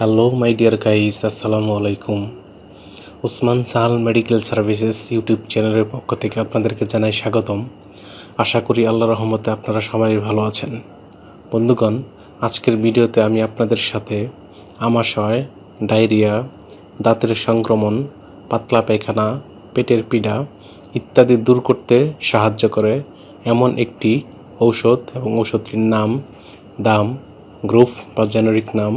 Hello my dear guys আসসালামু আলাইকুম Usman Sahal medical services YouTube চ্যানেলের পক্ষ থেকে আপনাদেরকে জানাই স্বাগতম। আশা করি আল্লাহ রহমতে আপনারা সবাই ভালো আছেন। বন্ধুগণ, আজকের ভিডিওতে আমি আপনাদের সাথে আমাশয়, ডায়রিয়া, দাঁতের সংক্রমণ, পাতলা পায়খানা, পেটের পীড়া ইত্যাদি দূর করতে সাহায্য করে এমন একটি ঔষধ এবং ঔষধটির নাম দাম, গ্রুপ বা জেনারিক নাম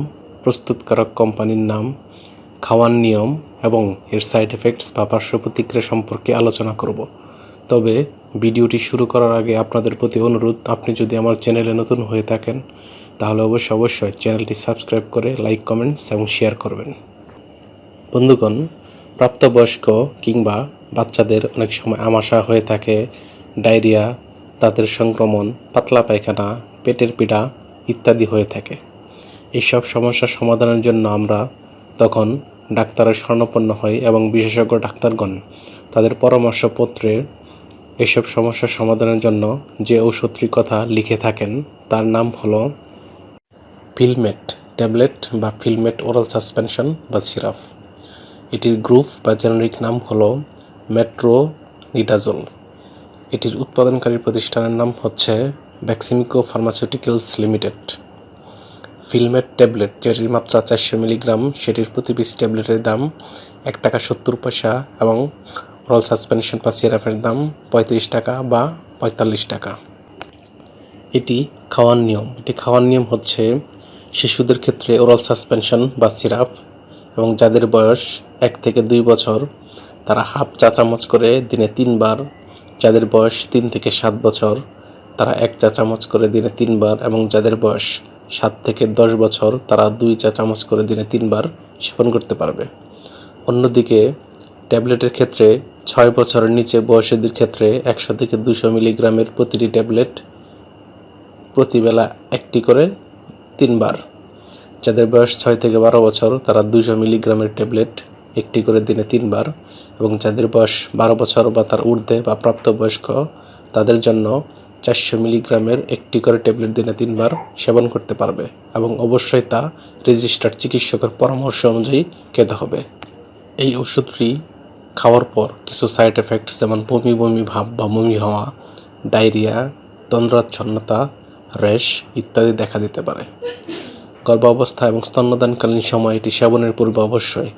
প্রস্তুতকারক কোম্পানির নাম, খাওয়ার নিয়ম এবং এর সাইড এফেক্টস বা পার্শ্ব প্রতিক্রিয়া সম্পর্কে আলোচনা করব। তবে ভিডিওটি শুরু করার আগে আপনাদের প্রতি অনুরোধ, আপনি যদি আমার চ্যানেলে নতুন হয়ে থাকেন, তাহলে অবশ্যই অবশ্যই চ্যানেলটি সাবস্ক্রাইব করে লাইক, কমেন্টস এবং শেয়ার করবেন। বন্ধুগণ, প্রাপ্তবয়স্ক কিংবা বাচ্চাদের অনেক সময় আমাশা হয়ে থাকে, ডায়রিয়া তাদের সংক্রমণ, পাতলা পায়খানা, পেটের পীড়া ইত্যাদি হয়ে থাকে। এইসব সমস্যার সমাধানের জন্য আমরা তখন ডাক্তারের শরণাপন্ন হই এবং বিশেষজ্ঞ ডাক্তারগণ তাদের পরামর্শপত্রে এসব সমস্যার সমাধানের জন্য যে ঔষধটির কথা লিখে থাকেন, তার নাম হলো ফিলমেট ট্যাবলেট বা ফিলমেট ওরাল সাসপেনশন বা সিরাপ এটির গ্রুপ বা জেনারিক নাম হলো মেট্রো নিডাজল এটির উৎপাদনকারী প্রতিষ্ঠানের নাম হচ্ছে Beximco pharmaceuticals limited. Filmet tablet, যেটির মাত্রা চারশো মিলিগ্রাম, সেটির প্রতি পিস ট্যাবলেটের দাম এক টাকা সত্তর পয়সা এবং ওরাল সাসপেনশন বা সিরাপের দাম পঁয়ত্রিশ টাকা বা পঁয়তাল্লিশ টাকা। এটি খাওয়ার নিয়ম। এটি খাওয়ার নিয়ম হচ্ছে শিশুদের ক্ষেত্রে ওরাল সাসপেনশন বা সিরাপ এবং যাদের বয়স এক থেকে দুই বছর, তারা হাফ চা চামচ করে দিনে তিনবার, যাদের বয়স তিন থেকে সাত বছর, তারা এক চা চামচ করে দিনে তিনবার এবং যাদের বয়স সাত থেকে দশ বছর তারা দুই চা চামচ করে দিনে তিনবার সেবন করতে পারবে। অন্যদিকে ট্যাবলেটের ক্ষেত্রে ছয় বছরের নিচে বয়সীদের ক্ষেত্রে একশো থেকে দুশো মিলিগ্রামের প্রতিটি ট্যাবলেট প্রতিবেলা একটি করে তিনবার। যাদের বয়স ছয় থেকে বারো বছর, তারা দুশো মিলিগ্রামের ট্যাবলেট একটি করে দিনে তিনবার এবং যাদের বয়স বারো বছর বা তার ঊর্ধ্বে বা প্রাপ্তবয়স্ক, তাদের জন্য চারশো মিলিগ্রামের একটি করে ট্যাবলেট দিনে তিনবার সেবন করতে পারবে এবং অবশ্যই তা রেজিস্টার্ড চিকিৎসকের পরামর্শ অনুযায়ী খেতে হবে। এই ওষুধটি খাওয়ার পর কিছু সাইড এফেক্টস যেমন বমি বমি ভাব বা বমি হওয়া, ডায়রিয়া, তন্দ্রাচ্ছন্নতা, র্যাশ ইত্যাদি দেখা দিতে পারে। গর্ভাবস্থা এবং স্তন্যদানকালীন সময় এটি সেবনের পূর্বে অবশ্যই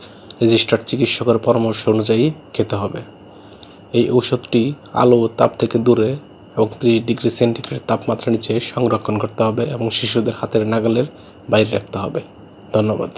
রেজিস্টার্ড চিকিৎসকের পরামর্শ অনুযায়ী খেতে হবে। এই ঔষধটি আলো তাপ থেকে দূরে এবং ত্রিশ ডিগ্রি সেন্টিগ্রেড তাপমাত্রা নিচে সংরক্ষণ করতে হবে এবং শিশুদের হাতের নাগালের বাইরে রাখতে হবে। ধন্যবাদ।